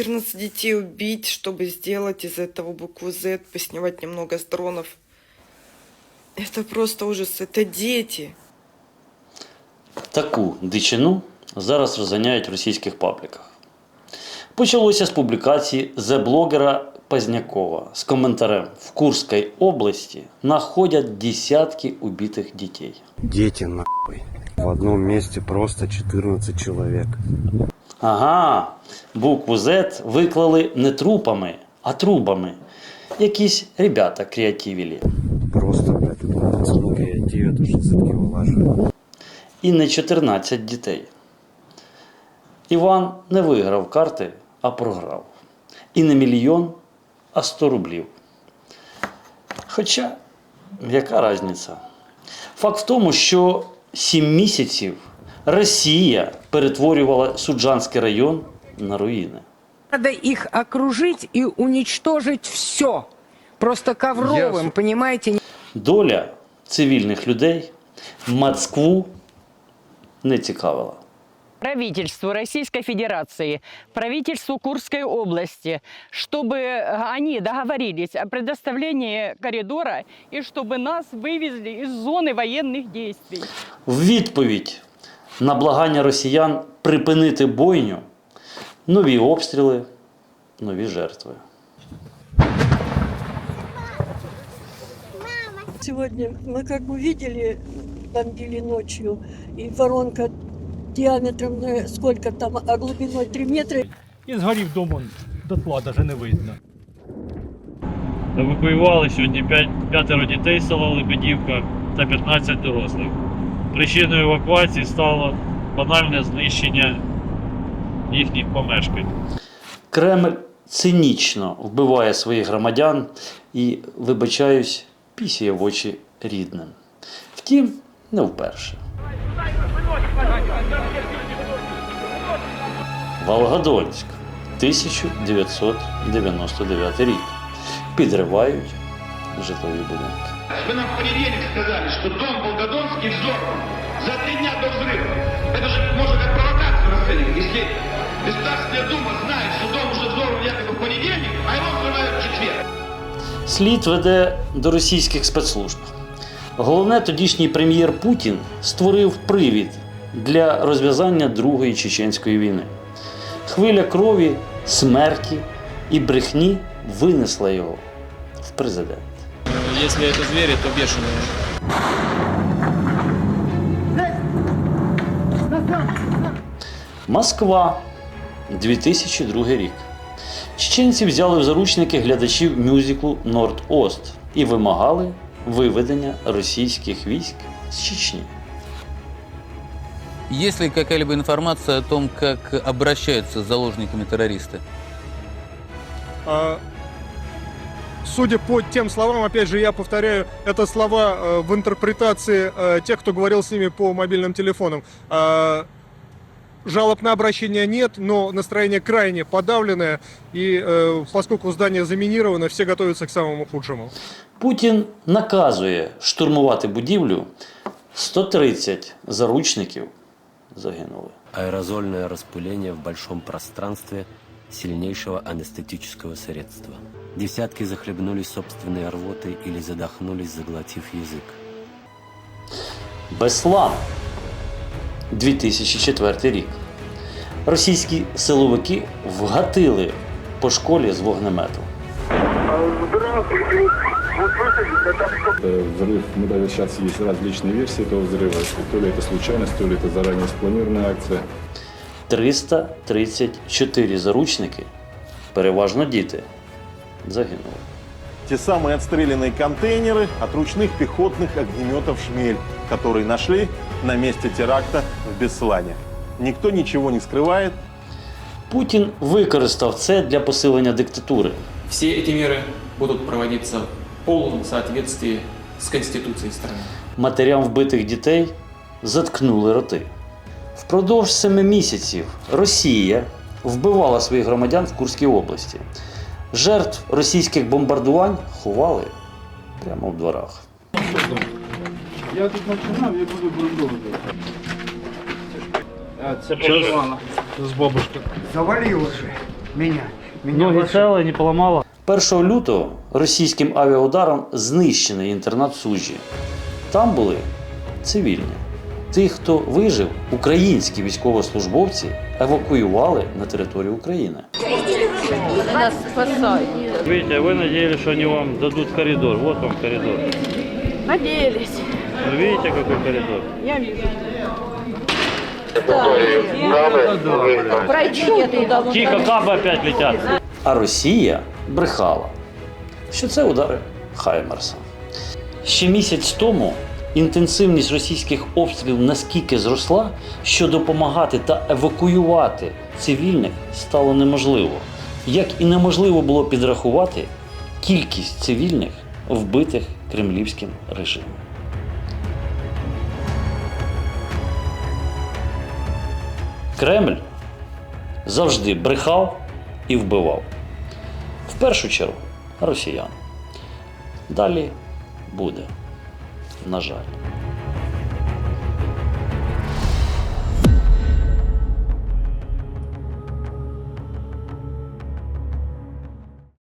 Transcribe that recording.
14 детей убить, чтобы сделать из этого букву Z, поснимать немного с дронов. Это просто ужас. Это дети. Таку дичину зараз розганяють в російських пабліках. Почалося з публікації зе-блогера Познякова з коментарем в Курській області знаходять десятки убитих дітей. Дети нахуй. В одном месте просто 14 человек. Ага, букву Z виклали не трупами, а трубами. Якісь ребята креативілі. Просто, блядь, пацаны креативят, уже языки вылаживают. І не 14 дітей. Іван не виграв карти, а програв. І не мільйон, а 100 рублів. Хоча, яка різниця? Факт в тому, що 7 місяців Росія перетворювала Суджанський район на руїни. Надо их окружить и уничтожить все. Просто ковровым, понимаете? Доля цивільних людей Москву не цікавила. правительству Российской Федерации, правительству Курской области, чтобы они договорились о предоставлении коридора и чтобы нас вывезли из зоны военных действий. В відповідь на благання росіян припинити бойню нові обстріли, нові жертви. Сегодня мы как бы видели, бомбили ночью, и воронка диаметром э, сколько там, а глубиной 3 метра. І згорів дом он дотла, навіть не видно. Евакуювали сьогодні 5, п'ятеро дітей з села Лебедівка та 15 дорослих. Причиною евакуації стало банальне знищення їхніх помешкань. Кремль цинічно вбиває своїх громадян і, вибачаюсь, пісяє в очі рідним. Втім, не вперше. Волгодольськ, 1999 рік. Підривають житлові будинки. Вы нам в понедельник сказали, что дом Волгодонский взорван за три дня до взрыва. Это же можно как провокацию расценивать. Если Государственная Дума знает, что дом уже взорван якобы в понедельник, а его взрывают в четверг. Слід веде до російських спецслужб. Головне, тодішній прем'єр Путін створив привід для розв'язання Другої чеченської війни. Хвиля крові, смерті і брехні винесла його в президент. Если это звери, то бешеные. Москва, 2002 рік. Чеченці взяли в заручники глядачів мюзиклу Норд-Ост і вимагали виведення російських військ з Чечні. Есть ли какая-либо информация о том, как обращаются с заложниками террористы? А, Судя по тем словам, опять же, я повторяю, это слова э, в интерпретации э, тех, кто говорил с ними по мобильным телефонам. А, Жалоб на обращение нет, но настроение крайне подавленное, и э, поскольку здание заминировано, все готовятся к самому худшему. Путін наказує штурмувати будівлю. 130 заручників загинули. Аэрозольное распыление в большом пространстве сильнейшего анестетического средства. Десятки захлебнулись собственной рвотой или задохнулись, заглотив язык. Беслан 2004 рік. Російські силовики вгатили по школі з вогнемету. Э, Взрыв, ну даже сейчас есть различные версии этого взрыва. То ли это случайность, то ли это заранее спланированная акция. 334 заручники, переважно діти, загинули. Те самые отстрелянные контейнеры от ручных пехотных огнеметов «Шмель», которые нашли на месте теракта в Беслане. Никто ничего не скрывает. Путін використав це для посилення диктатури. Все эти меры будут проводиться в полном соответствии с Конституцией страны. Матерям вбитих дітей заткнули роти. Впродовж семи місяців Росія вбивала своїх громадян в Курській області. Жертв російських бомбардувань ховали прямо в дворах. Я тут починав, я буду бульдозер. Це З бабушкою. Завалил уже. Меня. Меня Ну, Ноги ваши- не поломало? 1 лютого російським авіаударом знищений інтернат суджі. Там були цивільні. Тих, хто вижив, українські військовослужбовці евакуювали на територію України. Нас спасают. Видите, вы надеялись, что они вам дадут коридор. Вот вам коридор. Надеялись. Вы видите, какой коридор? Я вижу. Пройдите туда. Тихо, кабы опять летят. А Росія брехала, що це удари Хаймерса. Ще місяць тому інтенсивність російських обстрілів наскільки зросла, що допомагати та евакуювати цивільних стало неможливо. Як і неможливо було підрахувати кількість цивільних, вбитих кремлівським режимом. Кремль завжди брехав і вбивав. В першу чергу росіян. Далі буде, на жаль.